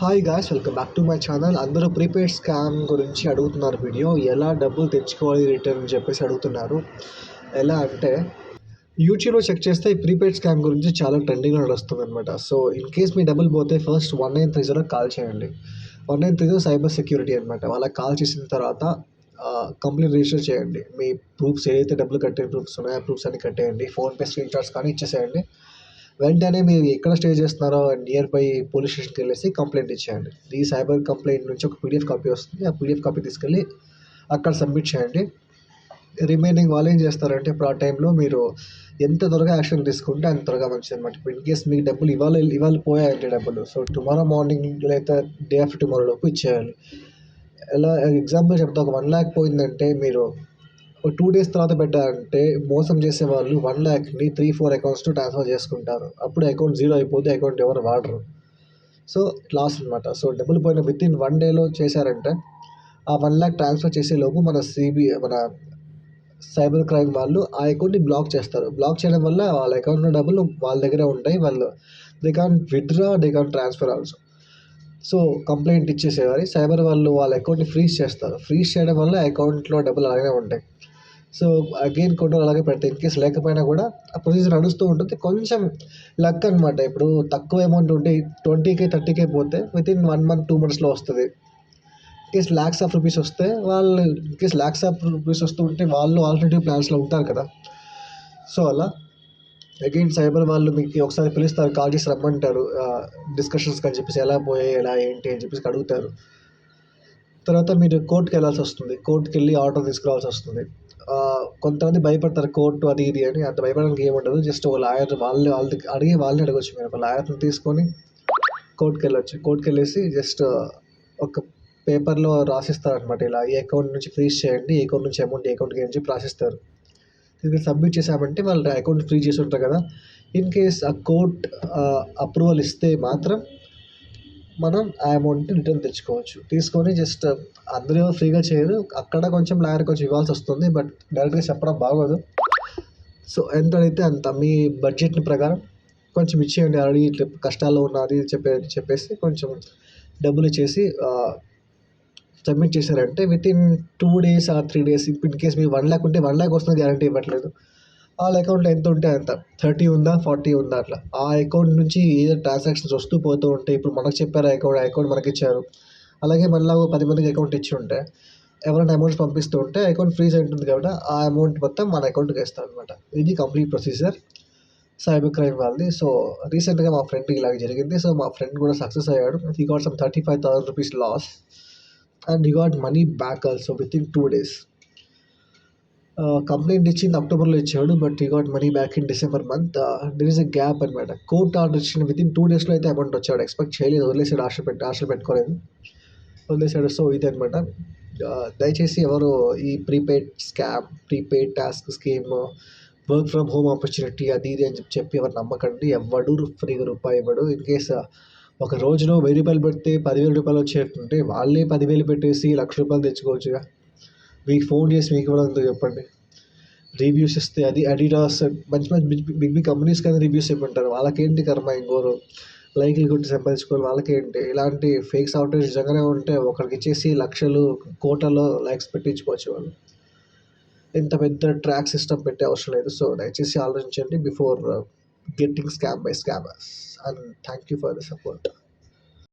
Hi guys welcome back to my channel అందరూ prepaid scam గురించి అడుగుతున్నారు వీడియో ఎలా డబ్బులు తెచ్చుకోవాలి రిటర్న్ అని చెప్పేసి అడుగుతున్నారు. ఎలా అంటే యూట్యూబ్లో చెక్ చేస్తే ఈ ప్రీపెయిడ్ స్కామ్ గురించి చాలా ట్రెండింగ్లో నడుస్తుంది అనమాట సో ఇన్ కేస్ మీ డబ్బులు పోతే first one nine three zero call చేయండి. One nine three zero cyber security అనమాట వాళ్ళకి కాల్ చేసిన తర్వాత కంప్లీట్ రిజిస్టర్ చేయండి. మీ ప్రూఫ్స్ ఏదైతే డబ్బులు కట్టే ప్రూఫ్స్ ఉన్నాయో ఆ ప్రూఫ్స్ అన్ని కట్టేయండి. ఫోన్పే స్క్రీన్ షాట్స్ కానీ ఇచ్చేసేయండి. వెంటనే మీరు ఎక్కడ స్టే చేస్తున్నారో నియర్ బై పోలీస్ స్టేషన్కి వెళ్ళేసి కంప్లైంట్ ఇచ్చేయండి. ఈ సైబర్ కంప్లైంట్ నుంచి ఒక పీడిఎఫ్ కాపీ వస్తుంది. ఆ పీడిఎఫ్ కాపీ తీసుకెళ్ళి అక్కడ సబ్మిట్ చేయండి. రిమైనింగ్ వాళ్ళు ఏం చేస్తారంటే ఇప్పుడు ఆ టైంలో మీరు ఎంత త్వరగా యాక్షన్ తీసుకుంటే అంత త్వరగా మంచిది అనమాట ఇప్పుడు ఇన్ కేస్ మీకు డబ్బులు ఇవాళ ఇవాళ పోయాయంటే డబ్బులు. సో టుమారో మార్నింగ్ లేదా డే ఆఫ్టర్ టుమారో లోపు ఇచ్చేయాలి. ఎలా ఎగ్జాంపుల్ చెప్తా. ఒక వన్ ల్యాక్ పోయిందంటే మీరు ఒక టూ డేస్ తర్వాత పెట్టారంటే మోసం చేసే వాళ్ళు వన్ ల్యాక్ని త్రీ ఫోర్ అకౌంట్స్లో ట్రాన్స్ఫర్ చేసుకుంటారు. అప్పుడు అకౌంట్ జీరో అయిపోతే అకౌంట్ ఎవరు వాడరు. సో లాస్ అనమాట సో డబ్బులు పోయిన విత్ ఇన్ వన్ డేలో చేశారంటే ఆ వన్ ల్యాక్ ట్రాన్స్ఫర్ చేసేలోపు మన సిబి మన సైబర్ క్రైమ్ వాళ్ళు ఆ అకౌంట్ని బ్లాక్ చేస్తారు. బ్లాక్ చేయడం వల్ల వాళ్ళ అకౌంట్లో డబ్బులు వాళ్ళ దగ్గరే ఉంటాయి. వాళ్ళు they can withdraw they can transfer also so complaint ఇచ్చేసేవారి cyber వాళ్ళు వాళ్ళ అకౌంట్ని ఫ్రీజ్ చేస్తారు. ఫ్రీజ్ చేయడం వల్ల అకౌంట్లో డబ్బులు అలాగే ఉంటాయి. సో అగైన్ కొన్ని అలాగే పెడతాయి. ఇన్ కేస్ లేకపోయినా కూడా ఆ ప్రొసీజర్ నడుస్తూ ఉంటుంది. కొంచెం లక్ అనమాట ఇప్పుడు తక్కువ అమౌంట్ ఉంటే ట్వంటీకే థర్టీకే పోతే within one month two మంత్స్లో వస్తుంది. కేస్ ల్యాక్స్ ఆఫ్ రూపీస్ వస్తే వాళ్ళు కేస్ ల్యాక్స్ ఆఫ్ రూపీస్ వస్తూ ఉంటే వాళ్ళు ఆల్టర్నేటివ్ ప్లాన్స్లో ఉంటారు కదా. సో అలా అగైన్ సైబర్ వాళ్ళు మీకు ఒకసారి పిలుస్తారు కాల్ చేసి రమ్మంటారు. డిస్కషన్స్కి అని చెప్పేసి ఎలా పోయాయి ఎలా ఏంటి అని చెప్పేసి అడుగుతారు. తర్వాత మీరు కోర్టుకి వెళ్ళాల్సి వస్తుంది. కోర్టుకి వెళ్ళి ఆర్డర్ తీసుకురావాల్సి వస్తుంది. కొంతమంది భయపడతారు కోర్టు అది ఇది అని. అంత భయపడడానికి ఏముండదు జస్ట్ ఒక లాయర్ వాళ్ళు వాళ్ళ అడిగి వాళ్ళని అడగొచ్చు మీరు. ఒక లాయర్ని తీసుకొని కోర్టుకి వెళ్ళొచ్చు. కోర్టుకి వెళ్ళేసి జస్ట్ ఒక పేపర్లో రాసిస్తారనమాట ఇలా. ఈ అకౌంట్ నుంచి ఫ్రీజ్ చేయండి. ఈ అకౌంట్ నుంచి అమౌంట్ ఈ అకౌంట్కి అని చెప్పి రాసిస్తారు. దీనికి సబ్మిట్ చేసామంటే వాళ్ళ అకౌంట్ ఫ్రీ చేసి ఉంటారు కదా. ఇన్ కేస్ ఆ కోర్ట్ అప్రూవల్ ఇస్తే మాత్రం మనం ఆ అమౌంట్ని రిటర్న్ తెచ్చుకోవచ్చు. తీసుకొని జస్ట్ అందరూ ఫ్రీగా చేయరు. అక్కడ కొంచెం లాయర్ కొంచెం ఇవ్వాల్సి వస్తుంది. బట్ డైరెక్ట్గా చెప్పడం బాగోదు. సో ఎంత అయితే అంత. మీ బడ్జెట్ని ప్రకారం కొంచెం ఇచ్చేయండి. ఆల్రెడీ ఇట్లా కష్టాల్లో ఉన్నది చెప్పే చెప్పేసి కొంచెం డబ్బులు ఇచ్చేసి సబ్మిట్ చేశారంటే within two days or three days in case మీరు వన్ ల్యాక్ ఉంటే వన్ ల్యాక్ వస్తుంది గ్యారంటీ ఇవ్వట్లేదు. వాళ్ళ అకౌంట్లో ఎంత ఉంటే అంత థర్టీ ఉందా ఫార్టీ ఉందా అట్లా. ఆ అకౌంట్ నుంచి ఏదో ట్రాన్సాక్షన్స్ వస్తూ పోతూ ఉంటాయి ఇప్పుడు మనకు చెప్పారు అకౌంట్ అకౌంట్ మనకి ఇచ్చారు. అలాగే మళ్ళీ పది మందికి అకౌంట్ ఇచ్చి ఉంటే ఎవరైనా అమౌంట్స్ పంపిస్తూ ఉంటే అకౌంట్ ఫ్రీజ్ ఉంటుంది కాబట్టి ఆ అమౌంట్ మొత్తం మన అకౌంట్కి వేస్తాం అనమాట ఇది కంప్లీట్ ప్రొసీజర్ సైబర్ క్రైమ్ వాళ్ళది. సో రీసెంట్గా మా ఫ్రెండ్కి ఇలాగ జరిగింది. సో మా ఫ్రెండ్ కూడా సక్సెస్ అయ్యాడు. He got some thirty five thousand rupees loss and he got money back also within two days complaint ఇచ్చింది అక్టోబర్లో ఇచ్చాడు but he got money back in December month there is a gap అనమాట court order ఇచ్చిన within two డేస్లో అయితే amount వచ్చాడు. Expect చేయలేదు వదిలేసాడు ఆశ పెట్టి ఆశలు పెట్టుకోలేదు. వదిలేసాడు సో ఇది అనమాట uh, దయచేసి ఎవరు ఈ prepaid scam prepaid task scheme work from home opportunity అది ఇది అని చెప్పి చెప్పి ఎవరు నమ్మకండి. ఎవడు ఫ్రీగా రూపాయి ఇవ్వడు. ఇన్ కేస్ ఒక రోజులో వెయ్యి రూపాయలు పెడితే పదివేల రూపాయలు వచ్చేటుంటే వాళ్ళే పదివేలు పెట్టేసి లక్ష రూపాయలు తెచ్చుకోవచ్చుగా. మీకు ఫోన్ చేసి మీకు ఇవ్వడంతో చెప్పండి? రివ్యూస్ ఇస్తే అది అడిడాస్ మంచి మంచి బిగ్ బిగ్ బిగ్ కంపెనీస్ కానీ రివ్యూస్ ఇవ్వమంటారు వాళ్ళకేంటి కర్మ ఇంకోరు లైక్లు కొట్టి సంపాదించుకోవాలి వాళ్ళకేంటి? ఇలాంటి ఫేక్ సాఫ్ట్వేర్ నిజంగానే ఉంటే ఒకరికి ఇచ్చేసి లక్షలు కోటలో లైక్స్ పెట్టించుకోవచ్చు వాళ్ళు. ఇంత పెద్ద ట్రాక్ సిస్టమ్ పెట్టే అవసరం లేదు. సో దయచేసి ఆలోచించండి before getting scammed by scammers. And thank you for the support.